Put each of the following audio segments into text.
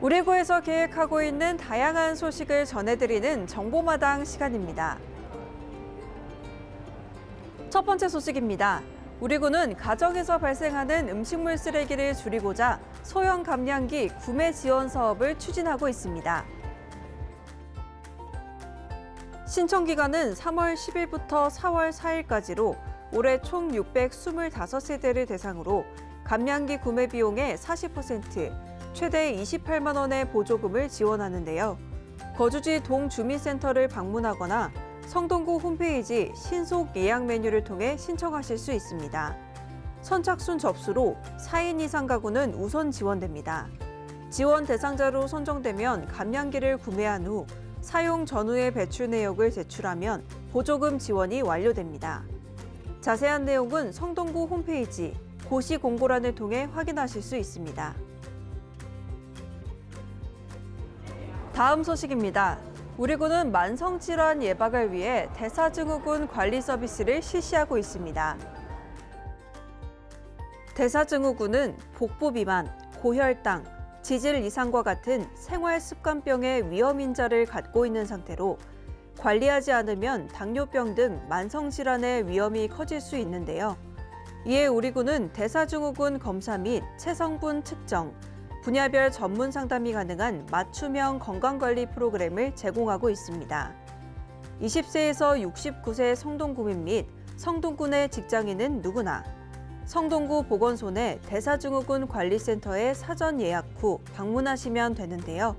우리 구에서 계획하고 있는 다양한 소식을 전해드리는 정보마당 시간입니다. 첫 번째 소식입니다. 우리 구는 가정에서 발생하는 음식물 쓰레기를 줄이고자 소형 감량기 구매 지원 사업을 추진하고 있습니다. 신청 기간은 3월 10일부터 4월 4일까지로 올해 총 625세대를 대상으로 감량기 구매 비용의 40%, 최대 28만 원의 보조금을 지원하는데요. 거주지 동주민센터를 방문하거나 성동구 홈페이지 신속 예약 메뉴를 통해 신청하실 수 있습니다. 선착순 접수로 4인 이상 가구는 우선 지원됩니다. 지원 대상자로 선정되면 감량기를 구매한 후 사용 전후의 배출 내역을 제출하면 보조금 지원이 완료됩니다. 자세한 내용은 성동구 홈페이지 고시 공고란을 통해 확인하실 수 있습니다. 다음 소식입니다. 우리 군은 만성질환 예방을 위해 대사증후군 관리 서비스를 실시하고 있습니다. 대사증후군은 복부 비만, 고혈당, 지질 이상과 같은 생활 습관병의 위험 인자를 갖고 있는 상태로 관리하지 않으면 당뇨병 등 만성 질환의 위험이 커질 수 있는데요. 이에 우리 군은 대사증후군 검사 및 체성분 측정, 분야별 전문 상담이 가능한 맞춤형 건강관리 프로그램을 제공하고 있습니다. 20세에서 69세 성동구민 및 성동군의 직장인은 누구나 성동구 보건소 내 대사증후군 관리센터에 사전 예약 후 방문하시면 되는데요.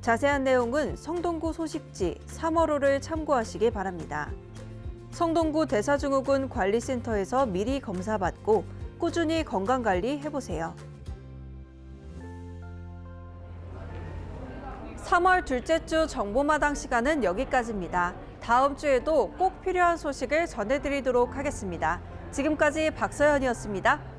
자세한 내용은 성동구 소식지 3월호를 참고하시기 바랍니다. 성동구 대사증후군 관리센터에서 미리 검사받고 꾸준히 건강관리 해보세요. 3월 둘째 주 정보마당 시간은 여기까지입니다. 다음 주에도 꼭 필요한 소식을 전해드리도록 하겠습니다. 지금까지 박서연이었습니다.